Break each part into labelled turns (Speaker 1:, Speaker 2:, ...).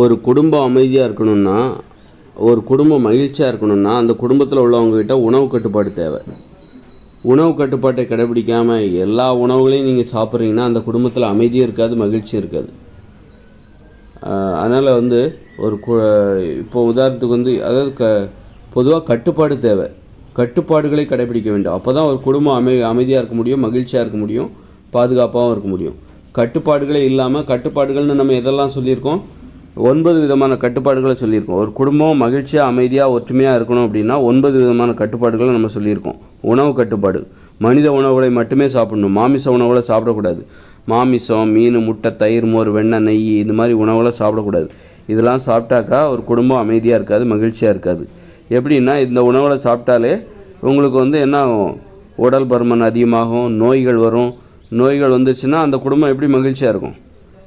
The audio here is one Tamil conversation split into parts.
Speaker 1: ஒரு குடும்பம் அமைதியாக இருக்கணும்னா ஒரு குடும்பம் மகிழ்ச்சியாக இருக்கணும்னா அந்த குடும்பத்தில் உள்ளவங்ககிட்ட உணவு கட்டுப்பாடு தேவை. உணவு கட்டுப்பாட்டை கடைபிடிக்காமல் எல்லா உணவுகளையும் நீங்கள் சாப்பிட்றீங்கன்னா அந்த குடும்பத்தில் அமைதியும் இருக்காது மகிழ்ச்சியும் இருக்காது. அதனால் வந்து ஒரு கு இப்போ உதாரணத்துக்கு வந்து அதாவது க பொதுவாக கட்டுப்பாடு தேவை. கட்டுப்பாடுகளை கடைபிடிக்க வேண்டும். அப்போ தான் ஒரு குடும்பம் அமை அமைதியாக இருக்க முடியும் மகிழ்ச்சியாக இருக்க முடியும் பாதுகாப்பாகவும் இருக்க முடியும். கட்டுப்பாடுகளே இல்லாமல் கட்டுப்பாடுகள்னு நம்ம எதெல்லாம் சொல்லியிருக்கோம்? ஒன்பது விதமான கட்டுப்பாடுகளை சொல்லியிருக்கோம். ஒரு குடும்பம் மகிழ்ச்சியாக அமைதியாக ஒற்றுமையாக இருக்கணும் அப்படின்னா ஒன்பது விதமான கட்டுப்பாடுகளை நம்ம சொல்லியிருக்கோம். உணவு கட்டுப்பாடு. மனித உணவுகளை மட்டுமே சாப்பிடணும். மாமிச உணவுகளை சாப்பிடக்கூடாது. மாமிசம் மீன் முட்டை தயிர் மோர் வெண்ணெய் நெய் இந்த மாதிரி உணவுகளை சாப்பிடக்கூடாது. இதெல்லாம் சாப்பிட்டாக்கா ஒரு குடும்பம் அமைதியாக இருக்காது மகிழ்ச்சியாக இருக்காது. எப்படின்னா இந்த உணவுகளை சாப்பிட்டாலே உங்களுக்கு வந்து என்ன ஆகும்? உடல் பருமன் அதிகமாகும் நோய்கள் வரும். நோய்கள் வந்துச்சுன்னா அந்த குடும்பம் எப்படி மகிழ்ச்சியாக இருக்கும்?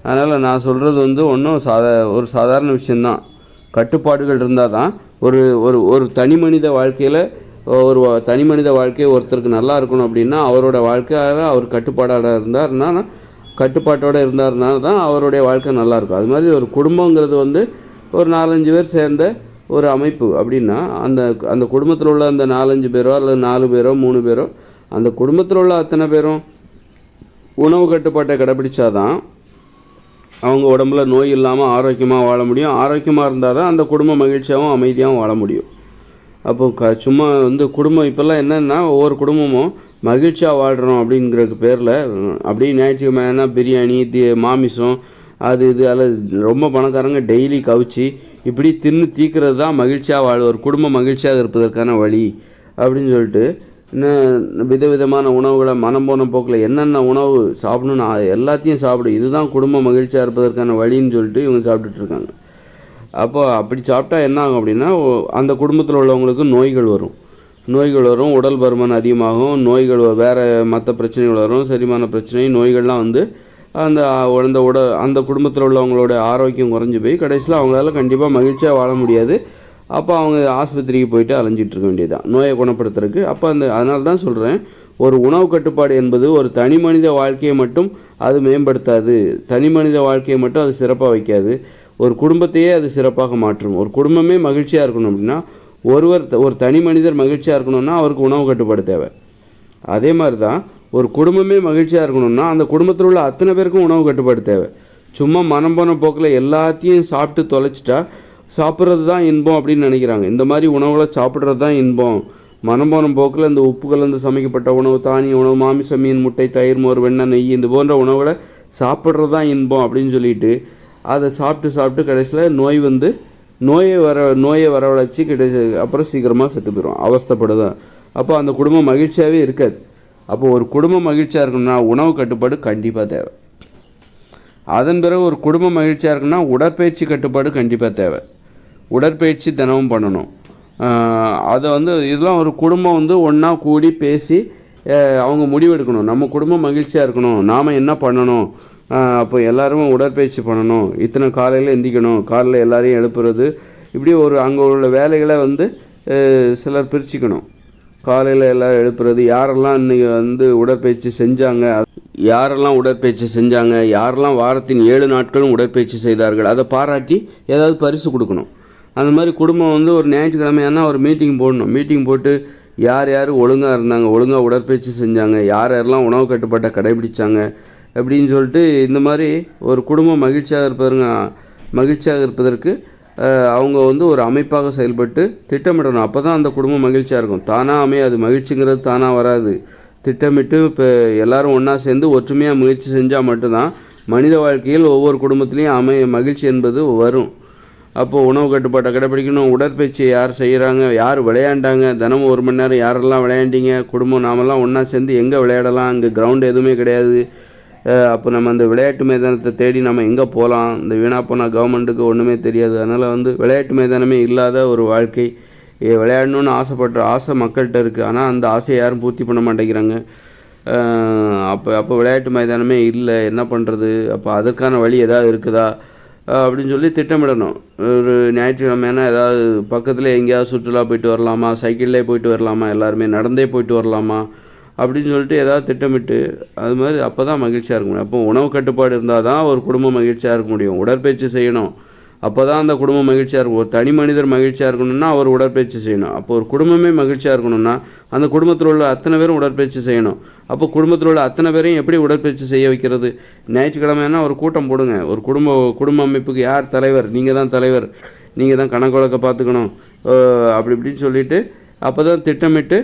Speaker 1: அதனால் நான் சொல்கிறது வந்து ஒன்றும் சாதா ஒரு சாதாரண விஷயந்தான் கட்டுப்பாடுகள் இருந்தால் தான் ஒரு ஒரு ஒரு தனி மனித வாழ்க்கையில் ஒரு தனி மனித வாழ்க்கை ஒருத்தருக்கு நல்லா இருக்கணும் அப்படின்னா அவரோட வாழ்க்கையால் அவர் கட்டுப்பாடாக இருந்தார்னா கட்டுப்பாட்டோடு இருந்தாருனா தான் அவருடைய வாழ்க்கை நல்லாயிருக்கும் அது மாதிரி ஒரு குடும்பங்கிறது வந்து ஒரு நாலஞ்சு பேர் சேர்ந்த ஒரு அமைப்பு. அப்படின்னா அந்த அந்த குடும்பத்தில் உள்ள அந்த நாலஞ்சு பேரோ அல்லது நாலு பேரோ மூணு பேரோ அந்த குடும்பத்தில் உள்ள அத்தனை பேரும் உணவு கட்டுப்பாட்டை கடைபிடிச்சாதான் அவங்க உடம்புல நோய் இல்லாமல் ஆரோக்கியமாக வாழ முடியும். ஆரோக்கியமாக இருந்தால் தான் அந்த குடும்பம் மகிழ்ச்சியாகவும் அமைதியாகவும் வாழ முடியும். அப்போ க சும்மா வந்து குடும்பம் இப்போல்லாம் என்னென்னா ஒவ்வொரு குடும்பமும் மகிழ்ச்சியாக வாழ்கிறோம் அப்படிங்கிறது பேரில் அப்படியே ஞாயிற்றுக்கிழமைனா பிரியாணி தி மாமிசம் அது இது அல்லது ரொம்ப பணக்காரங்க டெய்லி கவிச்சு இப்படி தின்னு தீக்கிறது தான் மகிழ்ச்சியாக வாழ ஒரு குடும்பம் மகிழ்ச்சியாக இருப்பதற்கான வழி அப்படின்னு சொல்லிட்டு இன்னும் விதவிதமான உணவுகளை மனம் போன போக்கில் என்னென்ன உணவு சாப்பிடணும்னு எல்லாத்தையும் சாப்பிடு. இதுதான் குடும்பம் மகிழ்ச்சியாக இருப்பதற்கான வழின்னு சொல்லிட்டு இவங்க சாப்பிட்டுட்ருக்காங்க அப்போது அப்போ அப்படி சாப்பிட்டா என்ன ஆகும் அப்படின்னா அந்த குடும்பத்தில் உள்ளவங்களுக்கு நோய்கள் வரும். நோய்கள் வரும் உடல் பருமன் அதிகமாகும் நோய்கள் வேறு மற்ற பிரச்சனைகள் வரும் செரிமான பிரச்சனை நோய்கள்லாம் வந்து அந்த ஆ- அந்த உட அந்த குடும்பத்தில் உள்ளவங்களோட ஆரோக்கியம் குறைஞ்சி போய் கடைசியில் அவங்களால கண்டிப்பாக மகிழ்ச்சியாக வாழ முடியாது. அப்போ அவங்க ஆஸ்பத்திரிக்கு போயிட்டு அலைஞ்சிட்டு இருக்க வேண்டியதுதான். நோயை குணப்படுத்துறதுக்கு. அப்போ அந்த அதனால தான் சொல்கிறேன் ஒரு உணவு கட்டுப்பாடு என்பது ஒரு தனி மனித வாழ்க்கையை மட்டும் அது மேம்படுத்தாது. தனி மனித வாழ்க்கையை மட்டும் அது சிறப்பாக வைக்காது. ஒரு குடும்பத்தையே அது சிறப்பாக மாற்றும். ஒரு குடும்பமே மகிழ்ச்சியாக இருக்கணும் அப்படின்னா ஒருவர் ஒரு தனி மனிதர் மகிழ்ச்சியாக இருக்கணும்னா அவருக்கு உணவு கட்டுப்பாடு தேவை. அதே மாதிரி தான் ஒரு குடும்பமே மகிழ்ச்சியாக இருக்கணும்னா அந்த குடும்பத்தில் உள்ள அத்தனை பேருக்கும் உணவு கட்டுப்பாடு தேவை. சும்மா மனம் போன போக்கில் எல்லாத்தையும் சாப்பிட்டு தொலைச்சிட்டா சாப்பிட்றது தான் இன்பம் அப்படின்னு நினைக்கிறாங்க. இந்த மாதிரி உணவுகளை சாப்பிட்றது தான் இன்பம். மனம் போன போக்கில் இந்த உப்பு கலந்து சமைக்கப்பட்ட உணவு தானிய உணவு மாமிசம் மீன் முட்டை தயிர் மோர் வெண்ணெய் நெய் இந்த போன்ற உணவுகளை சாப்பிட்றது தான் இன்பம் அப்படின்னு சொல்லிட்டு அதை சாப்பிட்டு சாப்பிட்டு கடைசியில் நோய் வந்து நோயை வர நோயை வரவழைச்சி கிடைச்சி அப்புறம் சீக்கிரமாக செத்து போயிடும் அவஸ்தப்படுதான். அப்போ அந்த குடும்பம் மகிழ்ச்சியாகவே இருக்காது. அப்போ ஒரு குடும்பம் மகிழ்ச்சியாக இருக்கணும்னா உணவு கட்டுப்பாடு கண்டிப்பாக தேவை. அதன் பிறகு ஒரு குடும்பம் மகிழ்ச்சியாக இருக்குன்னா உடற்பயிற்சி கட்டுப்பாடு கண்டிப்பாக தேவை. உடற்பயிற்சி தினமும் பண்ணணும். அதை வந்து இதெல்லாம் ஒரு குடும்பம் வந்து ஒன்றா கூடி பேசி அவங்க முடிவெடுக்கணும். நம்ம குடும்பம் மகிழ்ச்சியாக இருக்கணும். நாம் என்ன பண்ணணும்? அப்போ எல்லோரும் உடற்பயிற்சி பண்ணணும். இத்தனை காலையில் எந்திக்கணும். காலையில் எல்லாரையும் எழுப்புறது. இப்படி ஒரு அங்கே உள்ள வேலைகளை வந்து சிலர் பிரிச்சுக்கணும். காலையில் எல்லாம் எழுப்புறது. யாரெல்லாம் இன்றைக்கி வந்து உடற்பயிற்சி செஞ்சாங்க? யாரெல்லாம் உடற்பயிற்சி செஞ்சாங்க? யாரெல்லாம் வாரத்தின் ஏழு நாட்களும் உடற்பயிற்சி செய்தார்கள்? அதை பாராட்டி ஏதாவது பரிசு கொடுக்கணும். அந்த மாதிரி குடும்பம் வந்து ஒரு ஞாயிற்றுக்கிழமையானா ஒரு மீட்டிங் போடணும். மீட்டிங் போட்டு யார் யார் ஒழுங்காக இருந்தாங்க ஒழுங்காக உடற்பயிற்சி செஞ்சாங்க யார் யாரெல்லாம் உணவு கட்டுப்பாட்டை கடைபிடிச்சாங்க அப்படின்னு சொல்லிட்டு இந்த மாதிரி ஒரு குடும்பம் மகிழ்ச்சியாக இருப்பதுங்க மகிழ்ச்சியாக இருப்பதற்கு அவங்க வந்து ஒரு அமைப்பாக செயல்பட்டு திட்டமிடணும். அப்போ தான் அந்த குடும்பம் மகிழ்ச்சியாக இருக்கும். தானாக அமையாது. மகிழ்ச்சிங்கிறது தானாக வராது. திட்டமிட்டு இப்போ எல்லாரும் ஒன்றா சேர்ந்து ஒற்றுமையாக முயற்சி செஞ்சால் மட்டும்தான் மனித வாழ்க்கையில் ஒவ்வொரு குடும்பத்துலேயும் அமைய மகிழ்ச்சி என்பது வரும். அப்போது உணவு கட்டுப்பாட்டை கடைப்பிடிக்கணும். உடற்பயிற்சி யார் செய்கிறாங்க யார் விளையாண்டாங்க? தினமும் ஒரு மணி நேரம் யாரெல்லாம் விளையாண்டிங்க? குடும்பம் நாமெல்லாம் ஒன்றா சேர்ந்து எங்கே விளையாடலாம்? அங்கே கிரவுண்டு எதுவுமே கிடையாது. அப்போ நம்ம அந்த விளையாட்டு மைதானத்தை தேடி நம்ம எங்கே போகலாம் இந்த வீணாக போனால் கவர்மெண்ட்டுக்கு ஒன்றுமே தெரியாது. அதனால் வந்து விளையாட்டு மைதானமே இல்லாத ஒரு வாழ்க்கை. விளையாடணும்னு ஆசைப்படுற ஆசை மக்கள்கிட்ட இருக்குது ஆனால் அந்த ஆசையை யாரும் பூர்த்தி பண்ண மாட்டேங்கிறாங்க. அப்போ அப்போ விளையாட்டு மைதானமே இல்லை. என்ன பண்ணுறது அப்போ அதற்கான வழி எதாவது இருக்குதா? அப்படின்னு சொல்லி திட்டமிடணும். ஒரு ஞாயிற்றுக்கிழமைனா ஏதாவது பக்கத்தில் எங்கேயாவது சுற்றுலா போயிட்டு வரலாமா? சைக்கிள்லே போயிட்டு வரலாமா? எல்லாருமே நடந்தே போயிட்டு வரலாமா? அப்படின்னு சொல்லிட்டு ஏதாவது திட்டமிட்டு அது மாதிரி அப்போ தான் மகிழ்ச்சியாக இருக்க முடியும். அப்போ உணவு கட்டுப்பாடு இருந்தால் தான் ஒரு குடும்பம் மகிழ்ச்சியாக இருக்க முடியும். உடற்பயிற்சி செய்யணும். அப்போ தான் அந்த குடும்பம் மகிழ்ச்சியாக இருக்கும். ஒரு தனி மனிதர் மகிழ்ச்சியாக இருக்கணும்னா அவர் உடற்பயிற்சி செய்யணும். அப்போ ஒரு குடும்பமே மகிழ்ச்சியாக இருக்கணும்னா அந்த குடும்பத்தில் உள்ள அத்தனை பேரும் உடற்பயிற்சி செய்யணும். அப்போ குடும்பத்தில் உள்ள அத்தனை பேரையும் எப்படி உடற்பயிற்சி செய்ய வைக்கிறது? ஞாயிற்றுக்கிழமைனா ஒரு கூட்டம் போடுங்க. ஒரு குடும்ப குடும்ப அமைப்புக்கு யார் தலைவர்? நீங்கள் தான் தலைவர். நீங்கள் தான் கணக்குழக்க பார்த்துக்கணும். அப்படி இப்படின்னு சொல்லிட்டு அப்போ தான் திட்டமிட்டு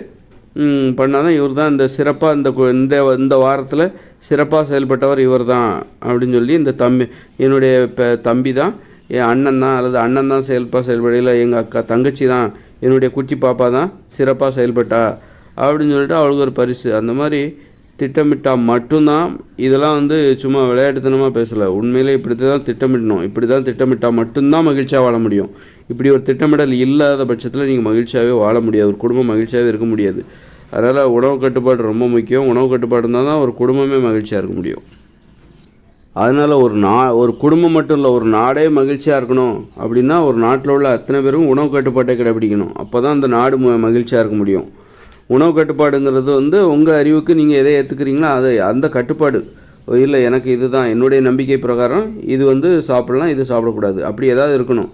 Speaker 1: பண்ணால் தான் இவர் தான் இந்த சிறப்பாக இந்த இந்த இந்த வாரத்தில் சிறப்பாக செயல்பட்டவர் இவர் தான் அப்படின்னு சொல்லி இந்த தம்பி என்னுடைய தம்பி தான் என் அண்ணன் தான் அல்லது அண்ணன் தான் செயல்பாக செயல்படையில் எங்கள் அக்கா தங்கச்சி தான் என்னுடைய குட்டி பாப்பா தான் சிறப்பாக செயல்பட்டா. அப்படின்னு சொல்லிட்டு அவளுக்கு ஒரு பரிசு. அந்த மாதிரி திட்டமிட்டால் மட்டும்தான் இதெல்லாம் வந்து சும்மா விளையாட்டுத்தனமாக பேசலை. உண்மையிலே இப்படி தான் திட்டமிடணும். இப்படி தான் திட்டமிட்டால் மட்டும்தான் மகிழ்ச்சியாக வாழ முடியும். இப்படி ஒரு திட்டமிடல் இல்லாத பட்சத்தில் நீங்கள் மகிழ்ச்சியாகவே வாழ முடியாது. ஒரு குடும்பம் மகிழ்ச்சியாகவே இருக்க முடியாது. அதனால் உணவு கட்டுப்பாடு ரொம்ப முக்கியம். உணவு கட்டுப்பாடு இருந்தால் தான் ஒரு குடும்பமே மகிழ்ச்சியாக இருக்க முடியும். அதனால் ஒரு நா ஒரு குடும்பம் மட்டும் இல்லை ஒரு நாடே மகிழ்ச்சியாக இருக்கணும் அப்படின்னா ஒரு நாட்டில் உள்ள அத்தனை பேரும் உணவு கட்டுப்பாட்டை கடைபிடிக்கணும். அப்போ தான் அந்த நாடு ம மகிழ்ச்சியாக இருக்க முடியும். உணவு கட்டுப்பாடுங்கிறது வந்து உங்கள் அறிவுக்கு நீங்கள் எதை ஏற்றுக்கிறீங்களோ அதை அந்த கட்டுப்பாடு. இல்லை எனக்கு இதுதான் என்னுடைய நம்பிக்கை பிரகாரம் இது வந்து சாப்பிடலாம் இது சாப்பிடக்கூடாது. அப்படி ஏதாவது இருக்கணும்.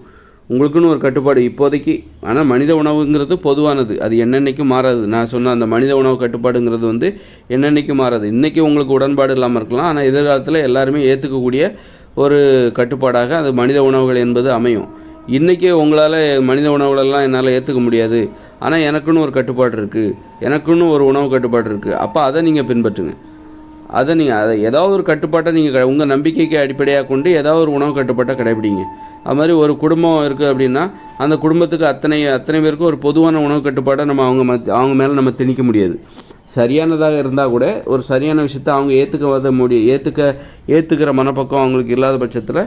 Speaker 1: உங்களுக்குன்னு ஒரு கட்டுப்பாடு இப்போதைக்கு. ஆனால் மனித உணவுங்கிறது பொதுவானது. அது என்னென்னைக்கும் மாறாது. நான் சொன்ன அந்த மனித உணவு கட்டுப்பாடுங்கிறது வந்து என்னென்னைக்கும் மாறாது. இன்றைக்கி உங்களுக்கு உடன்பாடு இல்லாமல் இருக்கலாம். ஆனால் எதிர்காலத்தில் எல்லாருமே ஏற்றுக்கக்கூடிய ஒரு கட்டுப்பாடாக அது மனித உணவுகள் என்பது அமையும். இன்றைக்கி உங்களால் மனித உணவுகளெல்லாம் என்னால் ஏற்றுக்க முடியாது. ஆனால் எனக்குன்னு ஒரு கட்டுப்பாடு இருக்குது எனக்குன்னு ஒரு உணவு கட்டுப்பாடு இருக்குது அப்போ அதை நீங்கள் பின்பற்றுங்க. அதை நீங்கள் அதை ஏதாவது ஒரு கட்டுப்பாட்டை நீங்கள் உங்கள் நம்பிக்கைக்கு அடிப்படையாக கொண்டு ஏதாவது ஒரு உணவு கட்டுப்பாட்டை கடைபிடிங்க. அது மாதிரி ஒரு குடும்பம் இருக்குது அப்படின்னா அந்த குடும்பத்துக்கு அத்தனை அத்தனை பேருக்கும் ஒரு பொதுவான உணவு கட்டுப்பாட்டை நம்ம அவங்க மத் அவங்க மேலே நம்ம திணிக்க முடியாது. சரியானதாக இருந்தால் கூட ஒரு சரியான விஷயத்தை அவங்க ஏற்றுக்க வர முடியும் ஏற்றுக்க ஏற்றுக்கிற மனப்பக்கம் அவங்களுக்கு இல்லாத பட்சத்தில்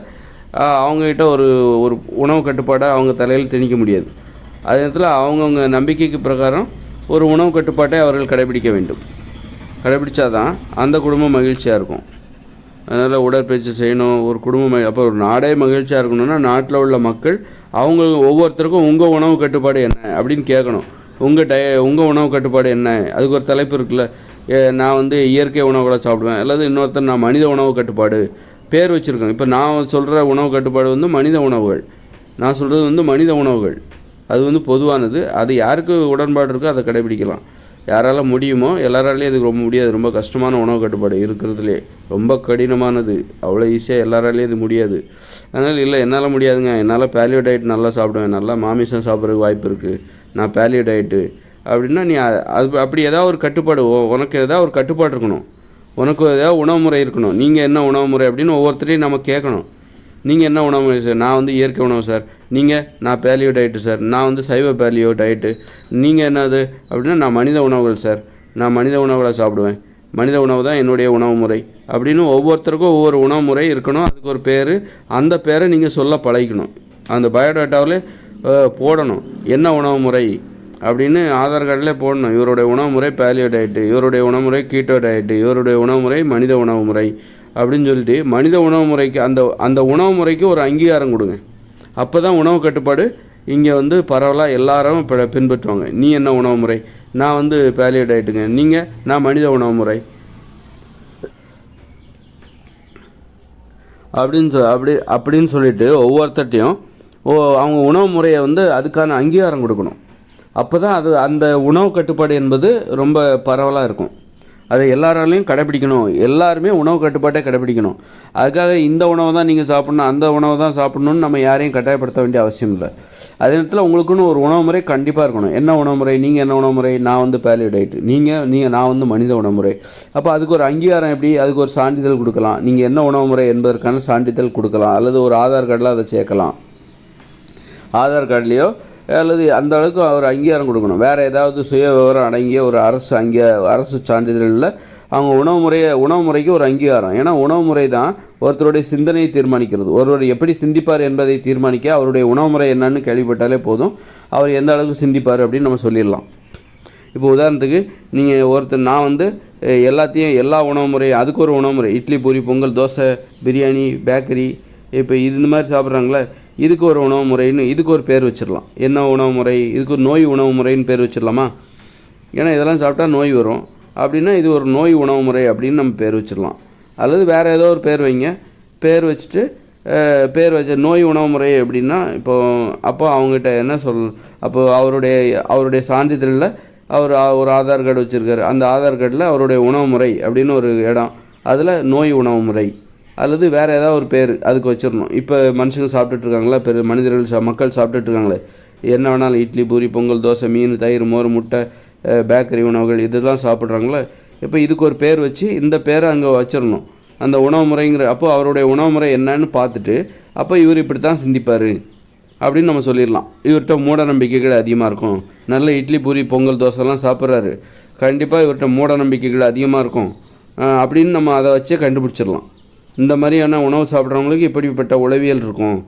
Speaker 1: அவங்கக்கிட்ட ஒரு ஒரு உணவு கட்டுப்பாடை அவங்க தலையில் திணிக்க முடியாது. அதே நேரத்தில் அவங்கவுங்க நம்பிக்கைக்கு பிரகாரம் ஒரு உணவு கட்டுப்பாட்டை அவர்கள் கடைபிடிக்க வேண்டும். கடைபிடிச்சாதான் அந்த குடும்பம் மகிழ்ச்சியாக இருக்கும். அதனால் உடற்பயிற்சி செய்யணும் ஒரு குடும்பம் அப்போ ஒரு நாடே மகிழ்ச்சியாக இருக்கணும்னா நாட்டில் உள்ள மக்கள் அவங்க ஒவ்வொருத்தருக்கும் உங்கள் உணவு கட்டுப்பாடு என்ன அப்படின்னு கேட்கணும். உங்கள் டய உங்கள் உணவு கட்டுப்பாடு என்ன? அதுக்கு ஒரு தலைப்பு இருக்குல்ல. ஏ, நான் வந்து இயற்கை உணவுகளை சாப்பிடுவேன். அல்லது இன்னொருத்தர் நான் மனித உணவு கட்டுப்பாடு பேர் வச்சுருக்கேன் இப்போ நான் சொல்கிற உணவு கட்டுப்பாடு வந்து மனித உணவுகள். நான் சொல்கிறது வந்து மனித உணவுகள். அது வந்து பொதுவானது. அது யாருக்கு உடன்பாடு இருக்கோ அதை கடைபிடிக்கலாம். யாரால முடியுமோ எல்லாராலையும் அதுக்கு ரொம்ப முடியாது. ரொம்ப கஷ்டமான உணவு கட்டுப்பாடு இருக்கிறதுலே. ரொம்ப கடினமானது. அவ்வளோ ஈஸியாக எல்லாராலையும் இது முடியாது. அதனால் இல்லை என்னால் முடியாதுங்க. என்னால் பேலியோ டயட் நல்லா சாப்பிடுவேன். நல்லா மாமிசம் சாப்பிட்றதுக்கு வாய்ப்பு இருக்குது நான் பேலியோ டயட்டு அப்படின்னா நீ அது அப்படி ஏதாவது ஒரு கட்டுப்பாடு உனக்கு ஏதாவது ஒரு கட்டுப்பாடு இருக்கணும். உனக்கு ஏதாவது உணவு முறை இருக்கணும். நீங்கள் என்ன உணவு முறை அப்படின்னு ஒவ்வொருத்தரையும் நம்ம கேட்கணும். நீங்கள் என்ன உணவு முறை சார் நான் வந்து இயற்கை உணவு சார் நீங்கள் நான் பேலியோ டயட்டு சார். நான் வந்து சைவ பேலியோ டயட்டு நீங்கள் என்னது அப்படின்னா நான் மனித உணவுகள் சார். நான் மனித உணவுகளை சாப்பிடுவேன். மனித உணவு தான் என்னுடைய உணவு முறை. அப்படின்னு ஒவ்வொருத்தருக்கும் ஒவ்வொரு உணவு முறை இருக்கணும். அதுக்கு ஒரு பேர். அந்த பேரை நீங்கள் சொல்ல பழகிக்கணும். அந்த பயோடேட்டாவில் போடணும். என்ன உணவு முறை? அப்படின்னு ஆதார் கார்டில் போடணும். இவருடைய உணவு முறை பேலியோ டயட்டு இவருடைய உணவு முறை கீட்டோ டயட்டு இவருடைய உணவு முறை மனித உணவு முறை. அப்படின்னு சொல்லிட்டு மனித உணவு முறைக்கு அந்த அந்த உணவு முறைக்கு ஒரு அங்கீகாரம் கொடுங்க. அப்போ தான் உணவு கட்டுப்பாடு. இங்கே வந்து பரவலாக எல்லாரும் இப்போ பின்பற்றுவாங்க. நீ என்ன உணவு முறை? நான் வந்து பேலியட் டயட்டுங்க நீங்கள் நான் மனித உணவு முறை. அப்படின்னு சொ அப்படி அப்படின்னு சொல்லிட்டு ஒவ்வொருத்தட்டையும் ஓ அவங்க உணவு முறையை வந்து அதுக்கான அங்கீகாரம் கொடுக்கணும். அப்போ தான் அது அந்த உணவு கட்டுப்பாடு என்பது ரொம்ப பரவலாக இருக்கும். அதை எல்லாராலையும் கடைப்பிடிக்கணும் எல்லாருமே உணவு கட்டுப்பாட்டை கடைப்பிடிக்கணும் அதுக்காக இந்த உணவை தான் நீங்கள் சாப்பிட்ணும் அந்த உணவை தான் சாப்பிட்ணுன்னு நம்ம யாரையும் கட்டாயப்படுத்த வேண்டிய அவசியம் இல்லை. அதே நேரத்தில் உங்களுக்குன்னு ஒரு உணவு முறை கண்டிப்பாக இருக்கணும். என்ன உணவு முறை நீங்கள் என்ன உணவு முறை? நான் வந்து பேலியோ டயட் நீங்கள் நீங்கள் நான் வந்து மனித உணவு முறை. அப்போ அதுக்கு ஒரு அங்கீகாரம் எப்படி? அதுக்கு ஒரு சான்றிதழ் கொடுக்கலாம். நீங்கள் என்ன உணவு முறை என்பதற்கான சான்றிதழ் கொடுக்கலாம். அல்லது ஒரு ஆதார் கார்டில் அதை சேர்க்கலாம். ஆதார் கார்டுலேயோ அல்லது அந்த அளவுக்கு அவர் அங்கீகாரம் கொடுக்கணும். வேறு ஏதாவது சுய விவரம் அடங்கிய ஒரு அரசு அங்கே அரசு சான்றிதழில் அவங்க உணவு முறையை உணவு முறைக்கு ஒரு அங்கீகாரம். ஏன்னா உணவு முறை தான் ஒருத்தருடைய சிந்தனையை தீர்மானிக்கிறது. ஒருவர் எப்படி சிந்திப்பார் என்பதை தீர்மானிக்க அவருடைய உணவு முறை என்னன்னு கேள்விப்பட்டாலே போதும். அவர் எந்த அளவுக்கு சிந்திப்பார் அப்படின்னு நம்ம சொல்லிடலாம். இப்போ உதாரணத்துக்கு நீங்கள் ஒருத்தர் நான் வந்து எல்லாத்தையும் எல்லா உணவு முறையும் அதுக்கு ஒரு உணவு முறை. இட்லி பூரி பொங்கல் தோசை பிரியாணி பேக்கரி இப்போ இது இந்த மாதிரி சாப்பிட்றாங்களே இதுக்கு ஒரு உணவு முறைன்னு இதுக்கு ஒரு பேர் வச்சிடலாம். என்ன உணவு முறை? இதுக்கு ஒரு நோய் உணவு முறைன்னு பேர் வச்சிடலாமா? ஏன்னா இதெல்லாம் சாப்பிட்டா நோய் வரும். அப்படின்னா இது ஒரு நோய் உணவு முறை அப்படின்னு நம்ம பேர் வச்சிடலாம். அல்லது வேறு ஏதோ ஒரு பேர் வைங்க. பேர் வச்சுட்டு பேர் வச்ச நோய் உணவு முறை எப்படின்னா இப்போ அப்போ அவங்ககிட்ட என்ன சொல் அப்போது அவருடைய அவருடைய சான்றிதழில் அவர் ஆ- ஒரு ஆதார் கார்டு வச்சுருக்காரு. அந்த ஆதார் கார்டில் அவருடைய உணவு முறை அப்படின்னு ஒரு இடம். அதில் நோய் உணவு முறை. அல்லது வேறு ஏதாவது ஒரு பேர் அதுக்கு வச்சிடணும். இப்போ மனுஷங்க சாப்பிட்டுட்டு இருக்காங்களா? பெரு மனிதர்கள் சா மக்கள் சாப்பிட்டுட்டு இருக்காங்களே. என்ன வேணாலும் இட்லி பூரி பொங்கல் தோசை மீன் தயிர் மோர் முட்டை பேக்கரி உணவுகள் இதெல்லாம் சாப்பிட்றாங்களே. இப்போ இதுக்கு ஒரு பேர் வச்சு இந்த பேரை அங்கே வச்சிடணும். அந்த உணவு முறைங்கிற அப்போ அவருடைய உணவு முறை என்னன்னு பார்த்துட்டு அப்போ இவர் இப்படி தான் சிந்திப்பார் அப்படின்னு நம்ம சொல்லிடலாம். இவர்கிட்ட மூட நம்பிக்கைகள் அதிகமாக இருக்கும். நல்ல இட்லி பூரி பொங்கல் தோசைலாம் சாப்பிட்றாரு. கண்டிப்பாக இவர்கிட்ட மூட நம்பிக்கைகள் அதிகமாக இருக்கும் அப்படின்னு நம்ம அதை வச்சே கண்டுபிடிச்சிடலாம். இந்த மாதிரியான உணவு சாப்பிட்றவங்களுக்கு இப்படிப்பட்ட உளவியல் இருக்கும்.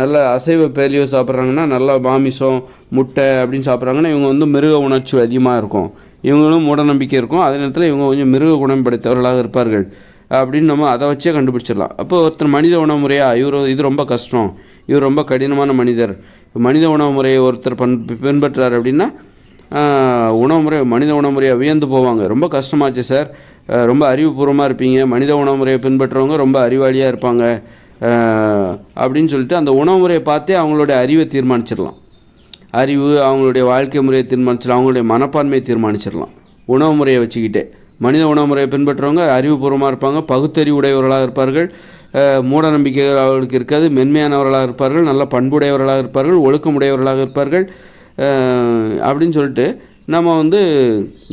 Speaker 1: நல்ல அசைவ பேலியோ சாப்பிட்றாங்கன்னா நல்ல மாமிசம் முட்டை அப்படின்னு சாப்பிட்றாங்கன்னா இவங்க வந்து மிருக உணர்ச்சி அதிகமாக இருக்கும். இவங்களும் மூட நம்பிக்கை இருக்கும். அதே நேரத்தில் இவங்க கொஞ்சம் மிருக குணம் படைத்தவர்களாக இருப்பார்கள். அப்படின்னு நம்ம அதை வச்சே கண்டுபிடிச்சிடலாம். அப்போ ஒருத்தர் மனித உணவு முறையா இவர் இது ரொம்ப கஷ்டம். இவர் ரொம்ப கடினமான மனிதர். மனித உணவு முறையை ஒருத்தர் பண் பின்பற்றுறார் அப்படின்னா உணவு முறை மனித உணவு முறையை வியந்து போவாங்க. ரொம்ப கஷ்டமாச்சு சார். ரொம்ப அறிவுபூர்வமாக இருப்பீங்க மனித உணவு முறையை பின்பற்றுறவங்க ரொம்ப அறிவாளியாக இருப்பாங்க அப்படின்னு சொல்லிட்டு அந்த உணவு முறையை பார்த்தே அவங்களுடைய அறிவை தீர்மானிச்சிடலாம். அறிவு அவங்களுடைய வாழ்க்கை முறையை தீர்மானிச்சிடலாம் அவங்களுடைய மனப்பான்மையை தீர்மானிச்சிடலாம். உணவு முறையை வச்சுக்கிட்டே. மனித உணவு முறையை பின்பற்றுறவங்க அறிவுபூர்வமாக இருப்பாங்க பகுத்தறிவு உடையவர்களாக இருப்பார்கள் மூட நம்பிக்கைகள் அவர்களுக்கு இருக்காது மென்மையானவர்களாக இருப்பார்கள் நல்ல பண்புடையவர்களாக இருப்பார்கள் ஒழுக்கமுடையவர்களாக இருப்பார்கள் அப்படின்னு சொல்லிட்டு நம்ம வந்து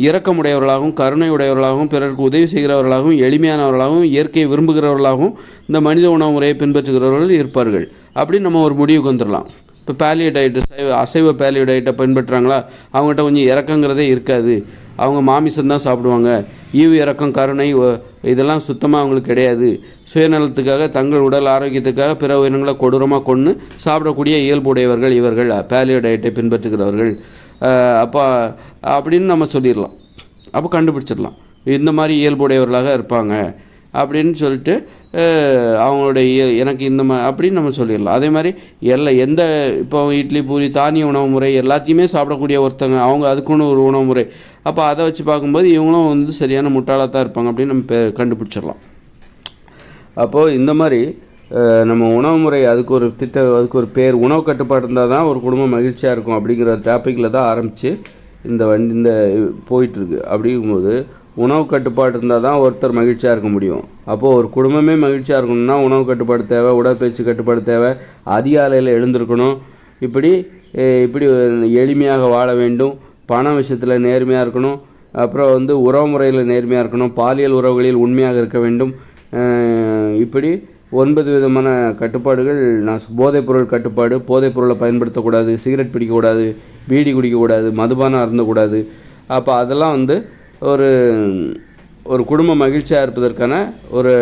Speaker 1: இரக்கமுடையவர்களாகவும் கருணை உடையவர்களாகவும் பிறருக்கு உதவி செய்கிறவர்களாகவும் எளிமையானவர்களாகவும் இயற்கையை விரும்புகிறவர்களாகவும் இந்த மனித உணவு முறையை பின்பற்றுகிறவர்கள் இருப்பார்கள். அப்படின்னு நம்ம ஒரு முடிவுக்கு வந்துடலாம். இப்போ பேலியோ டயட்டு சைவ அசைவ பேலியோ டயட்டை பின்பற்றுறாங்களா? அவங்ககிட்ட கொஞ்சம் இறக்கங்கிறதே இருக்காது. அவங்க மாமிசம் தான் சாப்பிடுவாங்க. ஈவு இறக்கம் கருணை இதெல்லாம் சுத்தமாக அவங்களுக்கு கிடையாது. சுயநலத்துக்காக தங்கள் உடல் ஆரோக்கியத்துக்காக பிற உயிரினங்களை கொடூரமாக கொன்று சாப்பிடக்கூடிய இயல்புடையவர்கள் இவர்கள் பேலியோ டயட்டை பின்பற்றுகிறவர்கள். அப்போ அப்படின்னு நம்ம சொல்லிடலாம். அப்போ கண்டுபிடிச்சிடலாம். இந்த மாதிரி இயல்புடையவர்களாக இருப்பாங்க. அப்படின்னு சொல்லிட்டு அவங்களுடைய எனக்கு இந்த மாதிரி அப்படின்னு நம்ம சொல்லிடலாம். அதே மாதிரி எல்லா எந்த இப்போ இட்லி பூரி தானிய உணவு முறை எல்லாத்தையுமே சாப்பிடக்கூடிய ஒருத்தங்க அவங்க அதுக்குன்னு ஒரு உணவு முறை. அப்போ அதை வச்சு பார்க்கும்போது இவங்களும் வந்து சரியான முட்டாளாக தான் இருப்பாங்க அப்படின்னு நம்ம கண்டுபிடிச்சிடலாம். அப்போது இந்த மாதிரி நம்ம உணவு முறை அதுக்கு ஒரு திட்ட அதுக்கு ஒரு பேர். உணவு கட்டுப்பாடு இருந்தால் தான் ஒரு குடும்பம் மகிழ்ச்சியாக இருக்கும் அப்படிங்கிற டாப்பிக்கில் தான் ஆரம்பித்து இந்த வண்டி இந்த போயிட்டுருக்கு. அப்படிங்கும்போது உணவு கட்டுப்பாடு இருந்தால் தான் ஒருத்தர் மகிழ்ச்சியாக இருக்க முடியும். அப்போது ஒரு குடும்பமே மகிழ்ச்சியாக இருக்கணும்னா உணவு கட்டுப்பாடு தேவை உடற்பயிற்சி கட்டுப்பாடு தேவை அதிகாலையில் எழுந்திருக்கணும். இப்படி இப்படி எளிமையாக வாழ வேண்டும். பண விஷயத்தில் நேர்மையாக இருக்கணும். அப்புறம் வந்து உறவு முறையில் நேர்மையாக இருக்கணும். பாலியல் உறவுகளில் உண்மையாக இருக்க வேண்டும். இப்படி ஒன்பது விதமான கட்டுப்பாடுகள். நான் போதைப் போதைப்பொருள் கட்டுப்பாடு போதைப்பொருளை பயன்படுத்தக்கூடாது சிகரெட் பிடிக்கக்கூடாது பீடி குடிக்கக்கூடாது மதுபானம் அருந்தக்கூடாது. அப்போ அதெல்லாம் வந்து ஒரு ஒரு குடும்ப மகிழ்ச்சியாக இருப்பதற்கான ஒரு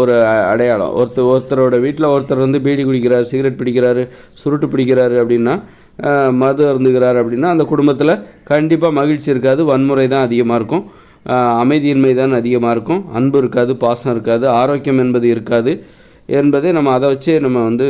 Speaker 1: ஒரு அடையாளம். ஒருத்தர் ஒருத்தரோட வீட்டில் ஒருத்தர் வந்து பீடி குடிக்கிறார் சிகரெட் பிடிக்கிறாரு சுருட்டு பிடிக்கிறாரு அப்படின்னா மது அருந்துகிறார் அப்படின்னா அந்த குடும்பத்தில் கண்டிப்பாக மகிழ்ச்சி இருக்காது வன்முறை தான் அதிகமாக இருக்கும். அமைதியின்மை தான் அதிகமாக இருக்கும். அன்பு இருக்காது பாசம் இருக்காது ஆரோக்கியம் என்பது இருக்காது என்பதை நம்ம அதை வச்சே நம்ம வந்து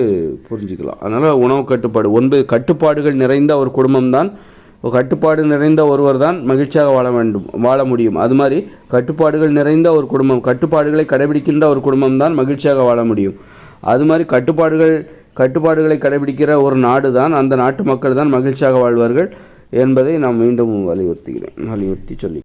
Speaker 1: புரிஞ்சுக்கலாம். அதனால் உணவு கட்டுப்பாடு ஒன்பது கட்டுப்பாடுகள் நிறைந்த ஒரு குடும்பம்தான். தான் கட்டுப்பாடு நிறைந்த ஒருவர் தான் மகிழ்ச்சியாக வாழ வேண்டும் வாழ முடியும். அது மாதிரி கட்டுப்பாடுகள் நிறைந்த ஒரு குடும்பம் கட்டுப்பாடுகளை கடைபிடிக்கின்ற ஒரு குடும்பம் தான் மகிழ்ச்சியாக வாழ முடியும். அது மாதிரி கட்டுப்பாடுகள் கட்டுப்பாடுகளை கடைபிடிக்கிற ஒரு நாடு தான் அந்த நாட்டு மக்கள் தான் மகிழ்ச்சியாக வாழ்வார்கள் என்பதை நான் மீண்டும் வலியுறுத்துகிறேன். வலியுறுத்தி சொல்லி